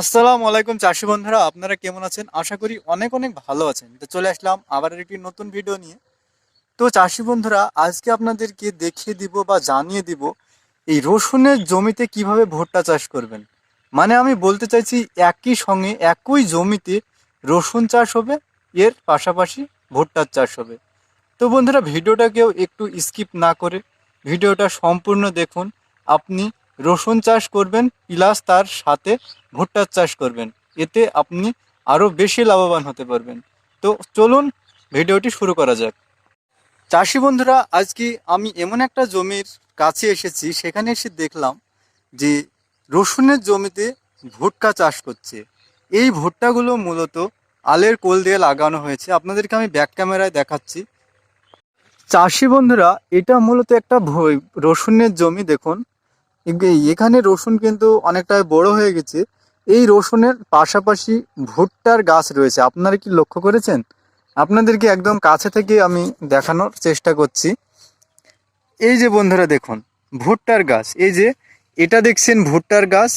আসসালামু আলাইকুম চাষি বন্ধুরা, আপনারা কেমন আছেন? আশা করি অনেক অনেক ভালো আছেন। তো চলে আসলাম আবার একটি নতুন ভিডিও নিয়ে। তো চাষি বন্ধুরা, আজকে আপনাদেরকে দেখিয়ে দিব বা জানিয়ে দিব এই রসুনের জমিতে কীভাবে ভুট্টা চাষ করবেন। মানে আমি বলতে চাইছি, একই সঙ্গে একই জমিতে রসুন চাষ হবে, এর পাশাপাশি ভুট্টার চাষ হবে। তো বন্ধুরা ভিডিওটাকেও একটু স্কিপ না করে ভিডিওটা সম্পূর্ণ দেখুন। আপনি রসুন চাষ করবেন প্লাস তার সাথে ভুট্টার চাষ করবেন। এতে আপনি আরও বেশি লাভবান হতে পারবেন। তো চলুন ভিডিওটি শুরু করা যাক। চাষি বন্ধুরা, আজকে আমি এমন একটা জমির কাছে এসেছি, সেখানে এসে দেখলাম যে রসুনের জমিতে ভুট্টা চাষ করছে। এই ভুট্টাগুলো মূলত আলের কোল দিয়ে লাগানো হয়েছে। আপনাদেরকে আমি ব্যাক ক্যামেরায় দেখাচ্ছি। চাষি বন্ধুরা, এটা মূলত একটা রসুনের জমি, দেখুন। এখানে রসুন কিন্তু অনেকটা বড় হয়ে গেছে। এই রসুনের পাশাপাশি ভুট্টার গাছ রয়েছে। আপনারা কি লক্ষ্য করেছেন? আপনাদেরকে একদম কাছে থেকে আমি দেখানোর চেষ্টা করছি। এই যে বন্ধুরা দেখুন, ভুট্টার গাছ। এই যে এটা দেখছেন ভুট্টার গাছ,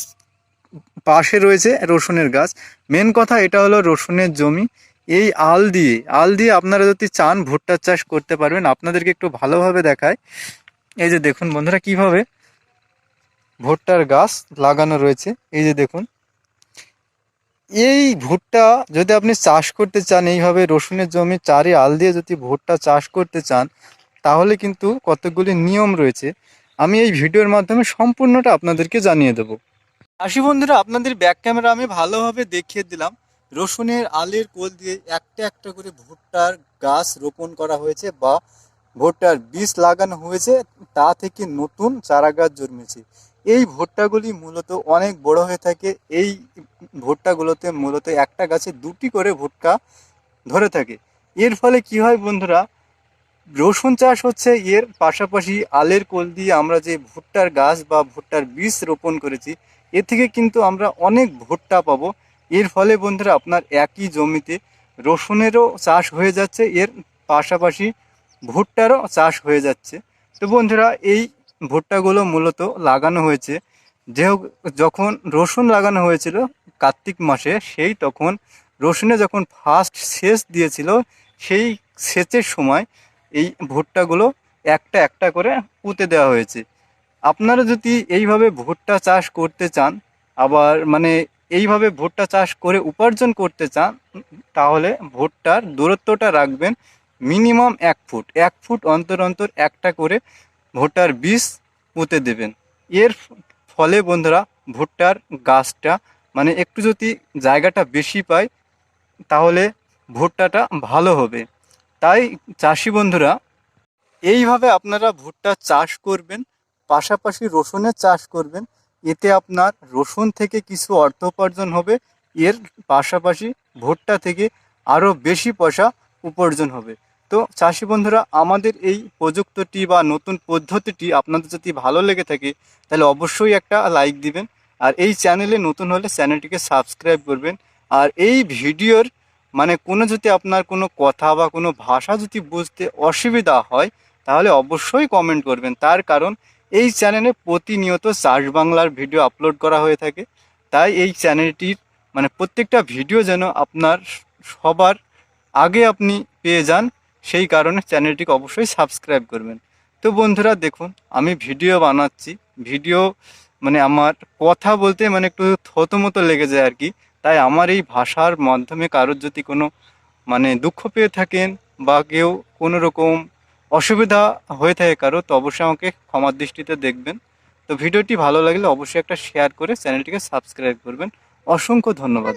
পাশে রয়েছে রসুনের গাছ। মেন কথা এটা হলো রসুনের জমি। এই আল দিয়ে আল দিয়ে আপনারা যদি চান ভুট্টার চাষ করতে পারবেন। আপনাদেরকে একটু ভালোভাবে দেখায় এই যে দেখুন বন্ধুরা কীভাবে ভুট্টার গাছ লাগানো রয়েছে। এই যে দেখুন। এই ভুট্টা যদি আপনি চাষ করতে চান, এইভাবে রসুনের জমি চারি আল দিয়ে যদি ভুট্টা চাষ করতে চান, তাহলে কিন্তু কতগুলি নিয়ম রয়েছে। আমি এই ভিডিওর মাধ্যমে সম্পূর্ণটা আপনাদেরকে জানিয়ে দেবো। আশি বন্ধুরা, আপনাদের ব্যাক ক্যামেরা আমি ভালোভাবে দেখিয়ে দিলাম। রসুনের আলের কোল দিয়ে একটা একটা করে ভুট্টার গাছ রোপণ করা হয়েছে বা ভুট্টার বীজ লাগানো হয়েছে। তা থেকে নতুন চারা গাছ জন্মেছে। এই ভুট্টাগুলি মূলত অনেক বড় হয়ে থাকে। এই ভুট্টাগুলোতে মূলত একটা গাছে দুটি করে ভুট্টা ধরে থাকে। এর ফলে কি হয় বন্ধুরা? রসুন চাষ হচ্ছে, এর পাশাপাশি আলের কোল দিয়ে আমরা যে ভুট্টার গাছ বা ভুট্টার বীজ রোপণ করেছি এ থেকে কিন্তু আমরা অনেক ভুট্টা পাবো। এর ফলে বন্ধুরা আপনার একই জমিতে রসুনেরও চাষ হয়ে যাচ্ছে, এর পাশাপাশি ভুট্টারও চাষ হয়ে যাচ্ছে। তো বন্ধুরা, এই ভুট্টাগুলো মূলত লাগানো হয়েছে। যে যখন রসুন লাগানো হয়েছিল কার্তিক মাসে, সেই তখন রসুনে যখন ফার্স্ট সেচ দিয়েছিল, সেই সেচের সময় এই ভুট্টাগুলো একটা একটা করে পুঁতে দেওয়া হয়েছে। আপনারা যদি এইভাবে ভুট্টা চাষ করতে চান, আবার মানে এইভাবে ভুট্টা চাষ করে উপার্জন করতে চান, তাহলে ভুট্টার দূরত্বটা রাখবেন মিনিমাম এক ফুট। এক ফুট অন্তর অন্তর একটা করে ভুট্টার বীজ পুঁতে দেবেন। এর ফলে বন্ধুরা ভুট্টার গাছটা মানে একটু যদি জায়গাটা বেশি পায়, তাহলে ভুট্টাটা ভালো হবে। তাই চাষি বন্ধুরা, এইভাবে আপনারা ভুট্টা চাষ করবেন, পাশাপাশি রসুনের চাষ করবেন। এতে আপনার রসুন থেকে কিছু অর্থ উপার্জন হবে, এর পাশাপাশি ভুট্টা থেকে আরও বেশি পয়সা উপার্জন হবে। তো চাষি বন্ধুরা, আমাদের এই প্রযুক্তটি বা নতুন পদ্ধতিটি আপনাদের যদি ভালো লেগে থাকে, তাহলে অবশ্যই একটা লাইক দিবেন। আর এই চ্যানেলে নতুন হলে চ্যানেলটিকে সাবস্ক্রাইব করবেন। আর এই ভিডিওর মানে কোনো যদি আপনার কোনো কথা বা কোনো ভাষা যদি বুঝতে অসুবিধা হয়, তাহলে অবশ্যই কমেন্ট করবেন। তার কারণ, এই চ্যানেলে প্রতিনিয়ত চাষ বাংলার ভিডিও আপলোড করা হয়ে থাকে। তাই এই চ্যানেলটির মানে প্রত্যেকটা ভিডিও যেন আপনার সবার আগে আপনি পেয়ে যান। সেই কারণে চ্যানেলটিকে অবশ্যই সাবস্ক্রাইব করবেন। তো বন্ধুরা দেখুন, আমি ভিডিও বানাচ্ছি। ভিডিও মানে আমার কথা বলতে মানে একটু থতমতো লেগে যায় আর কি। তাই আমার এই ভাষার মাধ্যমে কারোর যদি কোনো মানে দুঃখ পেয়ে থাকেন বা কেউ কোনো রকম অসুবিধা হয়ে থাকে কারও তো অবশ্যই আমাকে ক্ষমার দৃষ্টিতে দেখবেন। তো ভিডিওটি ভালো লাগলে অবশ্যই একটা শেয়ার করে চ্যানেলটিকে সাবস্ক্রাইব করবেন। অসংখ্য ধন্যবাদ।